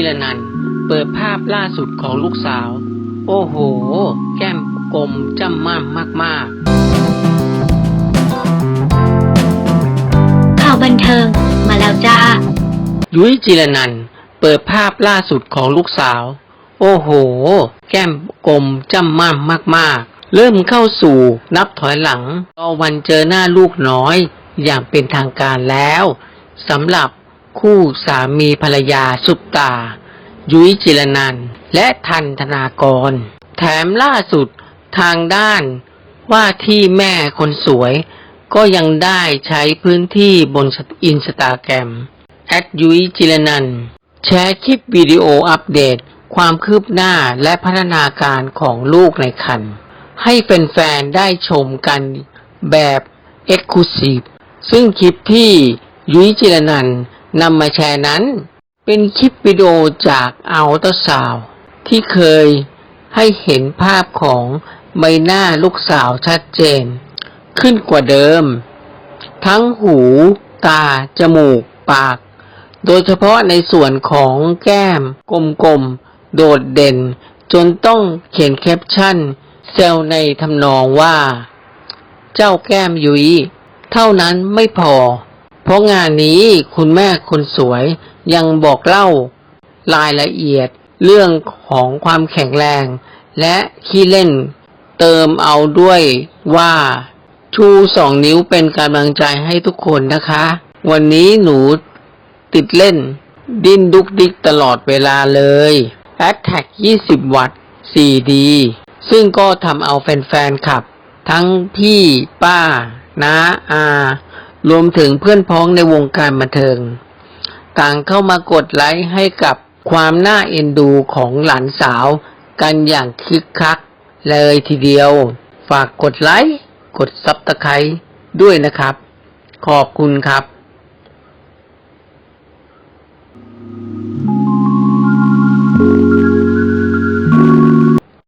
จิรนันท์เปิดภาพล่าสุดของลูกสาว โอ้โห แก้มกลมจ้ำม่ามมากข่าวบันเทิงมาแล้วจ้าๆยุ้ยจิรนันท์เปิดภาพล่าสุดของลูกสาว โอ้โห แก้มกลมจ้ำม่ามมาก ๆ เริ่มเข้าสู่นับถอยหลังรอวันเจอหน้าลูกน้อยอย่างเป็นทางการแล้วสำหรับ คู่สามีภรรยาสุปตา ยุ้ยจิรนันและทันธนากร แถมล่าสุดทางด้านว่าที่แม่คนสวย ก็ยังได้ใช้พื้นที่บนอินสตาแกรมแอดยุ้ยจิรนันแชร์คลิปวิดีโออัปเดต ความคืบหน้าและพัฒนาการของลูกในครรภ์ให้แฟนๆได้ชมกันแบบ e x c l u s i v e ซึ่งคลิปที่ยุ้ยจิรนันท์ นำมาแชร์นั้น เป็นคลิปวิดีโอจากอัลตราซาวที่เคยให้เห็นภาพของใบหน้าลูกสาวชัดเจน ขึ้นกว่าเดิม ทั้งหู ตา จมูก ปาก โดยเฉพาะในส่วนของแก้ม กลมๆ โดดเด่น จนต้องเขียนแคปชั่น เซลในทำนองว่า เจ้าแก้มยุย้ยเท่านั้นไม่พอ เพราะงานนี้คุณแม่คนสวยยังบอกเล่ารายละเอียดเรื่องของความแข็งแรง และขี้เล่นเติมเอาด้วยว่าชูสองนิ้วเป็นกำลังใจให้ทุกคนนะคะ วันนี้หนูติดเล่น ดิ้นดุกดิกตลอดเวลาเลยแอดแท็ก20 วัตต์ 4D ซึ่งก็ทำเอาแฟนๆขับ ทั้งพี่ป้า น้าอา รวมถึงเพื่อนพ้องในวงการบันเทิง ต่างเข้ามากดไลค์ให้กับความน่าเอ็นดูของหลานสาว กันอย่างคึกคัก เลยทีเดียว ฝากกดไลค์ กดซับตะไคร้ด้วยนะครับ ขอบคุณครับ